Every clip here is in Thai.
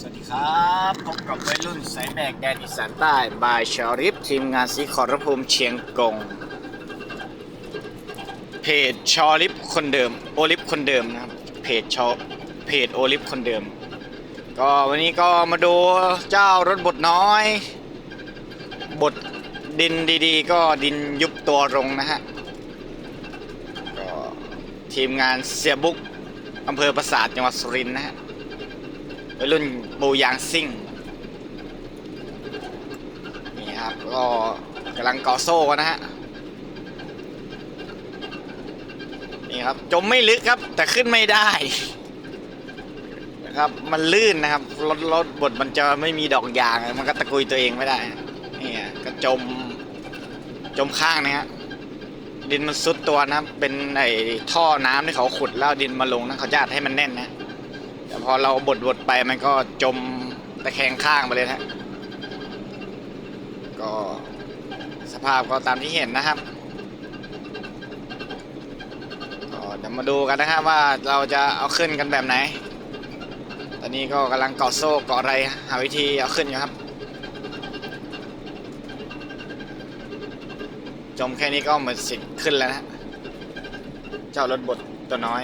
สวัสดีครับพบกับวัยรุ่นสายแบกแดนอีสานใต้บายชาริฟทีมงานสีขอรภูมิเชียงกง เพจชอลิฟคนเดิมโอลิฟคนเดิมนะครับเพจชอเพจโอลิฟคนเดิม ก็วันนี้ก็มาดูเจ้ารถบดน้อย บดดินดีๆ ก็ดินยุบตัวลงนะฮะก็ทีมงานเสียบุกอำเภอปราสาทจังหวัดสุรินทร์นะฮะ วัยรุ่นปูยางซิ่ง นี่ครับ ก็กำลังก่อโซ่กันนะฮะ นี่ครับ จมไม่ลึกครับ แต่ขึ้นไม่ได้นะครับ มันลื่นนะครับ รถรถบดมันจะไม่มีดอกยาง มันก็ตะกุยตัวเองไม่ได้ นี่ก็จม จมข้างนะฮะดินมันซุดตัวนะครับ เป็นไอ้ท่อน้ำที่เขาขุดแล้วดินมาลงนะเขาจะอัดให้มันแน่นนะ พอเราบดบดไปมันก็จมตะแคงข้างไปเลยนะฮะก็สภาพก็ตามที่เห็นนะครับก็เดี๋ยวมาดูกันนะครับว่าเราจะเอาขึ้นกันแบบไหน ตอนนี้ก็กำลังเกาะโซ่เกาะอะไรหาวิธีเอาขึ้นอยู่ครับ จมแค่นี้ก็เหมือนสิขึ้นแล้วนะฮะเจ้ารถบดตัวน้อย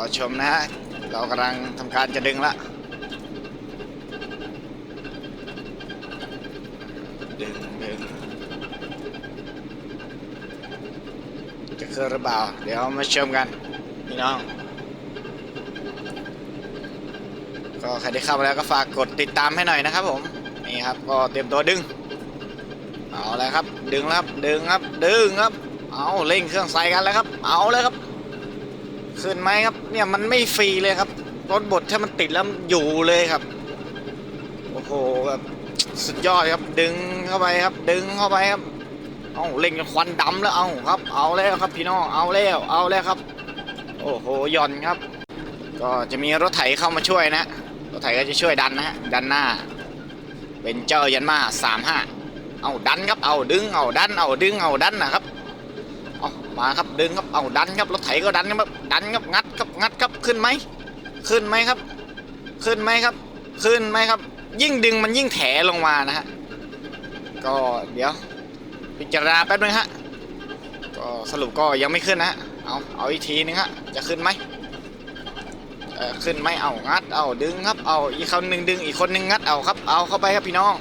อชมนะฮะ เรากำลังทำการจะดึงละดึงดึงจะขึ้นหรือเปล่า เดี๋ยวมาชมกัน พี่น้อง ก็ใครที่เข้ามาแล้วก็ฝากกดติดตามให้หน่อยนะครับผม นี่ครับ ก็เตรียมตัวดึง เอาเลยครับ ดึงแล้วครับ ดึงครับ ดึงครับ เอาเร่งเครื่องใส่กันแล้วครับ เอาเลยครับ ขึ้นไหมครับ เนี่ยมันไม่ฟรีเลยครับ รถบดถ้ามันติดแล้วอยู่เลยครับ โอ้โหแบบสุดยอดครับ ดึงเข้าไปครับ ดึงเข้าไปครับเอาเล่งควันดำแล้วเอาครับ เอาแล้วครับพี่น้องเอาแล้ว เอาแล้วครับ โอ้โหย่อนครับ ก็จะมีรถไถเข้ามาช่วยนะรถไถก็จะช่วยดันนะฮะดันหน้า เป็นเจ้ายันมาสามห้าเอาดันครับเอาดึงเอาดันเอาดึงเอาดันนะครับ มาครับดึงครับเอาดันครับรถไถก็ดันครับดันครับงัดครับงัดครับขึ้นไหมขึ้นไหมครับ ขึ้นไหมครับ ขึ้นไหมครับ ยิ่งดึงมันยิ่งแถลงมานะฮะก็เดี๋ยวพิจารณาแป๊บนึงฮะก็สรุปก็ยังไม่ขึ้นนะฮะเอาเอาอีกทีนึงฮะจะขึ้นไหมเออขึ้นไหมเอางัดเอาดึงครับเอาอีกคนหนึ่งดึงอีกคนหนึ่งงัดเอาครับ เอาเข้าไปครับพี่น้อง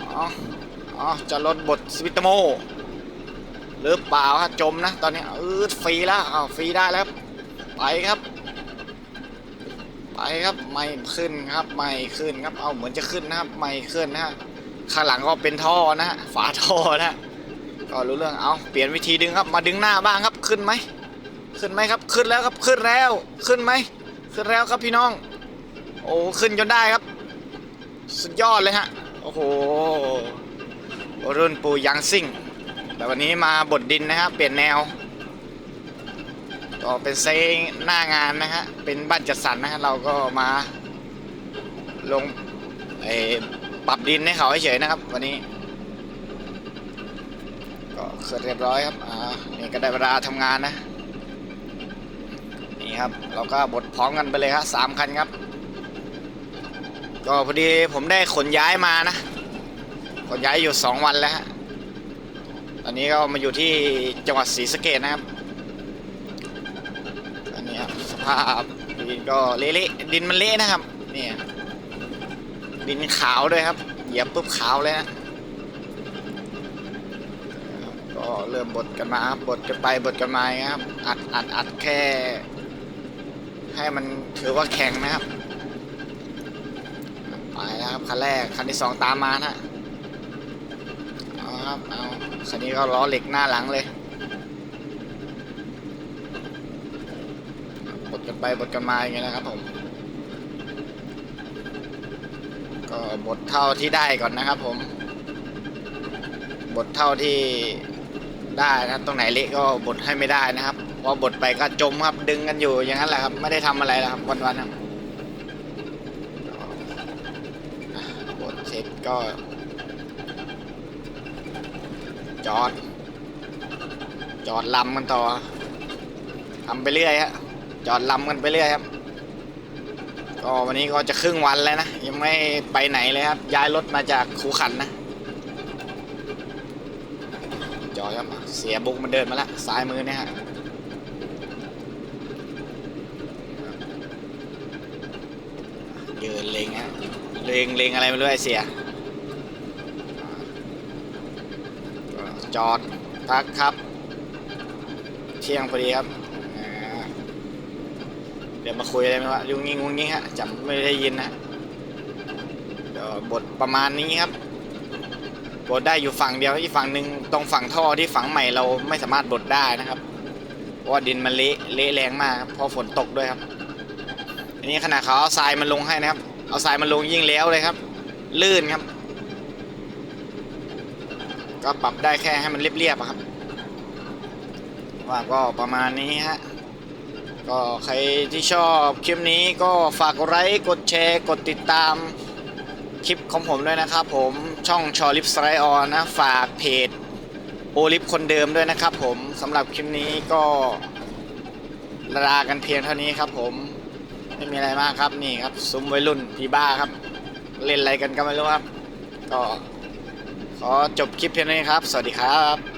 อ๋ออ๋อจะลดบทสวิตโม หรือเปล่าครับจมนะ ตอนนี้อืดฟรีแล้วอ้าวฟรีได้แล้วไปครับ ไปครับไม่ขึ้นครับไม่ขึ้นครับเอาเหมือนจะขึ้นนะครับไม่ขึ้นนะฮะข้างหลังก็เป็นท่อนะฮะฝาท่อนะก็รู้เรื่องเอาเปลี่ยนวิธีดึงครับมาดึงหน้าบ้างครับขึ้นไหมขึ้นไหมครับขึ้นแล้วครับขึ้นแล้วขึ้นไหมขึ้นแล้วครับพี่น้อง โอ้ขึ้นจนได้ครับ สุดยอดเลยฮะโอ้โหรุ่นปูยังซิ่ง แต่วันนี้มาบดดินนะครับเปลี่ยนแนว ก็เป็นเซงหน้างานนะฮะเป็นบ้านจัดสรรนะฮะเราก็มาลงไอ้ปรับดินให้เขาเฉยๆนะครับ วันนี้ ก็เสร็จเรียบร้อยครับอ่านี่ก็ได้เวลาทำงานนะนี่ครับเราก็บดพร้อมกันไปเลยครับสามคันครับก็พอดีผมได้ขนย้ายมานะ ขนย้ายอยู่สองวันแล้วฮะ อนนี้ก็มาอยู่ที่จังหวัดศรีสะเกดนะครับ อันนี้ครับสภาพดินก็เละๆดินมันเละนะครับเนี่ยดินขาวด้วยครับ เหยียบปุ๊บขาวเลยนะก็เริ่มบดกันมาครับบดกันไปบดกันมาครับ อัดอัดอัดแค่ ให้มันถือว่าแข็งนะครับ ไปแล้วครับคันแรกคันที่สองตามมานะ ครับเอาคันนี้ก็ล้อเหล็กหน้าหลังเลยบดกันไปบดกันมาอย่างเงี้ยนะครับผม ก็บดเท่าที่ได้ก่อนนะครับผม บดเท่าที่ได้นะตรงไหนเละก็บดให้ไม่ได้นะครับเพอบดไปก็จมครับดึงกันอยู่อย่างนั้นแหละครับ ไม่ได้ทำอะไรแล้วครับวันๆครับบดเสร็จก็ จอด จอดลำกันต่อทำไปเรื่อยฮะจอดลำกันไปเรื่อยครับก็วันนี้ก็จะครึ่งวันแล้วนะยังไม่ไปไหนเลยครับย้ายรถมาจากคูขันนะจอดครับเสียบุกมันเดินมาแล้วซ้ายมือเนี่ยฮะเยืนเลงฮะเลงเลงอะไรไม่รู้ไอเสีย จอดพักครับ เที่ยงพอดีครับเดี๋ยวมาคุยอะไรไหมวะยุ่งยิงงุงยิงฮะจำไม่ได้ยินนะเดี๋ยวบทประมาณนี้ครับบทได้อยู่ฝั่งเดียวอีกฝั่งหนึ่งตรงฝั่งท่อที่ฝั่งใหม่เราไม่สามารถบดได้นะครับเพราะว่าดินมันเละเละแรงมากครับเพราะฝนตกด้วยครับ อันนี้ขณะเขาเอาทรายมันลงให้นะครับ เอาทรายมันลงยิ่งแล้วเลยครับ ลื่นครับ ก็ปรับได้แค่ให้มันเรียบๆอะครับว่าก็ประมาณนี้ฮะก็ใครที่ชอบคลิปนี้ก็ฝากกดไลค์กดแชร์ กดติดตามคลิปของผมด้วยนะครับผมช่องชอลิฟสไลออนนะฝากเพจโอลิฟคนเดิมด้วยนะครับผมสำหรับคลิปนี้ก็ลากันเพียงเท่านี้ครับผมไม่มีอะไรมากครับนี่ครับซุ้มวัยรุ่นพีบ้าครับ เล่นอะไรกันก็ไม่รู้ครับก็ ขอจบคลิปเพียงเท่านี้ครับ สวัสดีครับ